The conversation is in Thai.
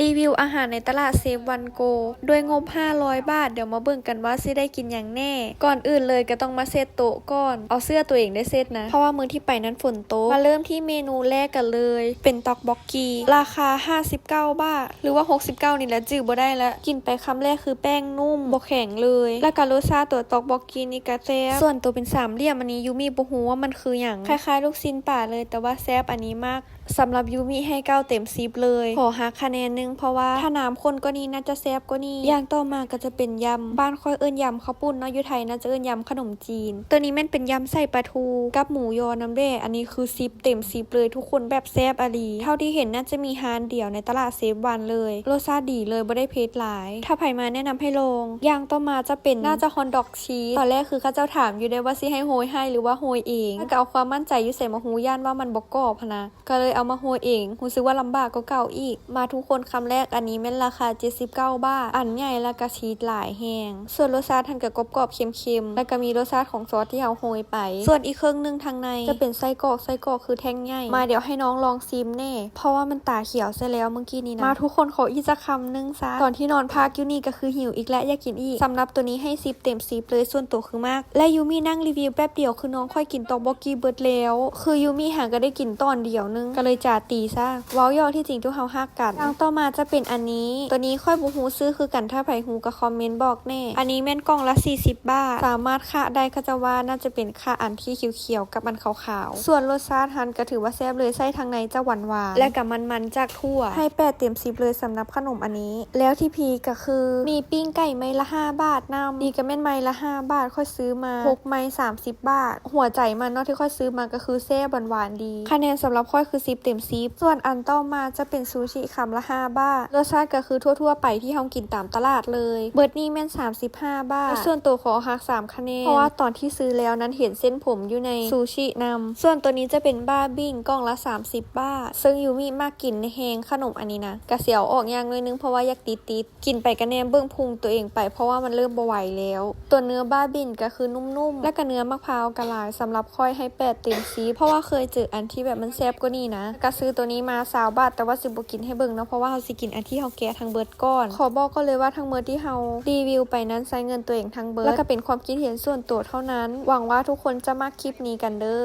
รีวิวอาหารในตลาดเซฟวันโกด้วยงบ 500 บาท เดี๋ยวมาเบิ่งกันว่าซิได้กินอย่างแน่ ก่อนอื่นเลยก็ต้องมาเซตโต๊ะก่อน เอาเสื้อตัวเองได้เซตนะ เพราะว่ามือที่ไปนั้นฝนโตมาเริ่มที่เมนูแรกกันเลย เป็นตอกบ็อกกีราคา 59 บาท หรือว่า 69 นี่แหละจือบ่ได้แล้ว กินไปคำแรกคือแป้งนุ่มบ่แข็งเลย แล้วก็รสชาติตัวตอกบ็อกกีนี่ก็แซ่บส่วนตัวเป็นสามเหลี่ยมอันนี้ยูมีบ่ฮู้ว่ามันคืออย่างคล้ายๆ ลูกชิ้นป่าเลย แต่ว่าแซ่บอันนี้มากสำหรับยูมิให้เก้าเต็มซิปเลยขอหักคะแนนนึงเพราะว่าถ้าน้ำข้นก็นี่น่าจะแซ่บก็นี่อย่างต่อมาก็จะเป็นยำบ้านค่อยเอิ้นยำข้าวปุ้นเนาะอยูไทยน่าจะเอิ้นยำขนมจีน ตัวนี้แม่นเป็นยำใส่ปลาทูกับหมูยอน้ำแร่อันนี้คือซิปเต็มซิปเลยทุกคนแบบแซ่บอะลีเท่าที่เห็นน่าจะมีฮานเดี่ยวในตลาดเซฟวันเลยรสชาติดีเลยบ่ได้เผ็ดหลาย ถ้าไผมาแนะนำให้ลองอย่างต่อมาจะเป็นน่าจะฮอนดอกชีสตอนแรกคือเข้าเจ้าถามอยู่ได้ว่าสิให้โฮยให้หรือว่าโฮยเองก็เอาความมั่นใจอยู่ใส่มาฮูย่านว่ามันบ่กรอบนะก็เลยเอามาโฮยเองรู้สึกว่าลำบากก็เก่าอีก มาทุกคนคำแรกอันนี้แม่นราคา 79 บาท อันใหญ่แล้วก็ชีสหลายแหงส่วนรสชาติทันกับกรอบๆเค็มๆ แล้วก็มีรสชาติของซอสที่เอาโฮยไป ส่วนอีกเครึ่องนึงทางในจะเป็นไส้กรอกไส้กรอกคือแท่งใหญ่ มาเดี๋ยวให้น้องลองซิมแน่ เพราะว่ามันตาเขียวซะแล้วเมื่อกี้นี้นะ มาทุกคนขออีกสักคำนึงซะ ตอนที่นอนพักยูนี่ก็คือหิวอีกและอยากกินอีกสำหรับตัวนี้ให้ซิปเต็มซิปเลยส่วนตัวคือมาก และยูมี่นั่งรีวิวแป๊บเดียวคือน้องค่อยกินตอกบอกกี้เบิร์ดแล้ว คือยูมี่หางก็ได้กินตอนเดียวนึงก็เลยจ่าตีซะว้าย่อที่จริงทุกเฮาฮักกันอย่างต่อมาจะเป็นอันนี้ ตัวนี้ค่อยบูฮูซื้อคือกันถ้าไผฮูก็คอมเมนต์บอกแน่ อันนี้แม่นกล่องละ 40 บาท สามารถค่าได้เขาจะว่าน่าจะเป็นค่าอันที่เขียวๆกับอันขาวๆ ส่วนรสชาติฮันก็ถือว่าแซ่บเลยไส้ทางในจะหวานหวานๆและกับมันๆจากทั่ว ให้แปดเต็มสิบเลยสำหรับขนมอันนี้ แล้วที่พีก็คือมีปิ้งไก่ไม้ละ 5 บาทนำดีก็แม่นไม้ละ 5 บาทค่อยซื้อมาหกไม้30 บาท หัวใจมันเนาะที่ค่อยซื้อมาก็คือแซ่บหวานๆดี คะแนนสำหรับค่อยคือ 10 เต็ม10ส่วนอันต่อมาจะเป็นซูชิคำละ 5บาทรสชาติก็คือทั่วๆ ไปที่เฮากินตามตลาดเลย เบิร์ดนี่แม่น 35 บาท ส่วนตัวขอหัก3คะแนนเพราะว่าตอนที่ซื้อแล้วนั้นเห็นเส้นผมอยู่ในซูชินำส่วนตัวนี้จะเป็นบ้าบิ้งกล่องละ 30 บาท ซึ่งยูมิมากกินในแฮงขนมอันนี้นะกระเสียวออกอย่างเลยนึงเพราะว่าอยากติดติดกินไปกระแนมเบื้องพุงตัวเองไปเพราะว่ามันเริ่มบวไหวแล้ว ตัวเนื้อบ้าบินก็คือนุ่มๆ และก็เนื้อมะพร้าวกระลายสำหรับค่อยให้แปดเต็มซีเพราะว่าเคยเจออันที่แบบมันแซ่บกว่านี้นะก็ซื้อตัวนี้มาสาวบาทแต่ว่าสิบกินให้เบิ่งเนาะเพราะว่าสิกินอันที่เฮาแกะทางเบิร์ดก้อน ขอบอกก็เลยว่าทางเบิร์ดที่เฮารีวิวไปนั้นใช้เงินตัวเองทางเบิร์ดแล้วก็เป็นความคิดเห็นส่วนตัวเท่านั้น หวังว่าทุกคนจะมาคลิปนี้กันเด้อ